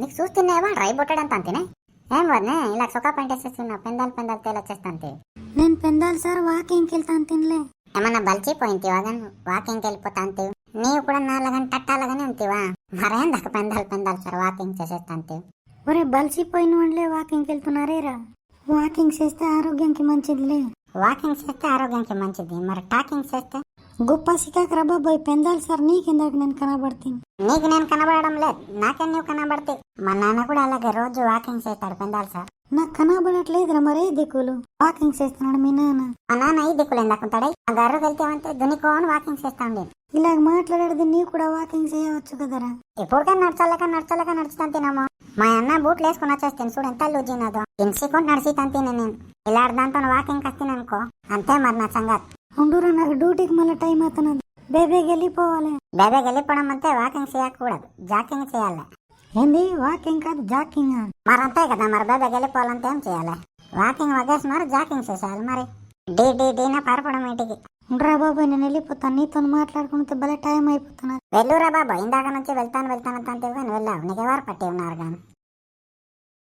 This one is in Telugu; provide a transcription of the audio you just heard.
నీకు చూస్తున్నావా? డ్రై బొట్టడంత అంతేనే? ఏం వదినే ఇలా సొక్క పెంటేసేస్తున్నా పెందాలు పెందాలు తేలొచ్చేస్తాంతే నేను పెందాలి సార్ వాకింగ్కి వెళ్తాను తినలే. ఏమన్నా బలిచిపోయింటివా గాను వాకింగ్కి వెళ్ళిపోతా అంతే. నీవు కూడా నాలుగని తట్టాలగానే ఉంటివా? మరేం దాకా పెందాలు పెందాలు సార్ వాకింగ్ చేసేస్తాంతే ఒరే బలిసిపోయిన వాళ్ళే వాకింగ్కి వెళ్తున్నారేరా వాకింగ్ చేస్తే ఆరోగ్యానికి మంచిదిలే. వాకింగ్ చేస్తే ఆరోగ్యానికి మంచిది. మరి టాకింగ్ చేస్తే? గొప్ప రా బాబాయ్ పెందాలి సార్ నీకెందాక నేను కనబడుతుంది నీకు నేను కనబడడం లేదు నాకే నువ్వు కనబడితే. మా నాన్న కూడా అలాగే రోజు వాకింగ్ చేస్తాడు పెందాలి సార్. నాకు కనబడట్లేదురా మరే దిక్కులు. వాకింగ్ చేస్తున్నాడు మీ నాన్న. మా నాన్న ఈ దిక్కులు ఎందాకుంటాడే ఆ గర్రు వెళ్తేమంటే దునికోని వాకింగ్ చేస్తా ఉండే. ఇలాగ మాట్లాడేది నీవు కూడా వాకింగ్ చేయవచ్చు కదరా. ఎప్పుడుకైనా నడచాలక నడచాలక నడుచుతాను తినము మా అన్న బూట్లు వేసుకుని వచ్చేస్తాను చూడు ఎంత లూజ్ ఉన్నదో. ఇన్సికొని నడిచితాను తినే నేను. ఇలా దాంతో వాకింగ్ వస్తాను అనుకో. అంతే మరి నా సంగతి. ఉండురా నాకు డ్యూటీకి మళ్ళీ టైం అవుతున్నది. బేబేకి వెళ్ళిపోవాలి బేబే వెళ్ళిపోవడం అంతే వాకింగ్ చేయకూడదు. జాకింగ్ చేయాలి. ఏంది? వాకింగ్ కాదు జాకింగ్? మరి అంతే కదా మరి బేబే వెళ్ళిపోవాలంటే ఏం చేయాలి? వాకింగ్ వదిలేసి మరి జాకింగ్ చేసేయాలి మరి. డీ డీ డీన పరపడం ఇంటికి. ఉండరా బాబాయ్ నేను వెళ్ళిపోతాను. నీతో మాట్లాడుకుంటే భలే టైం అయిపోతున్నది. వెళ్ళురా బాబా ఇందాక నుంచి వెళ్తాను వెళ్తాను అంటే వెళ్ళావు నీకు ఎవరు పట్టి ఉన్నారు కానీ?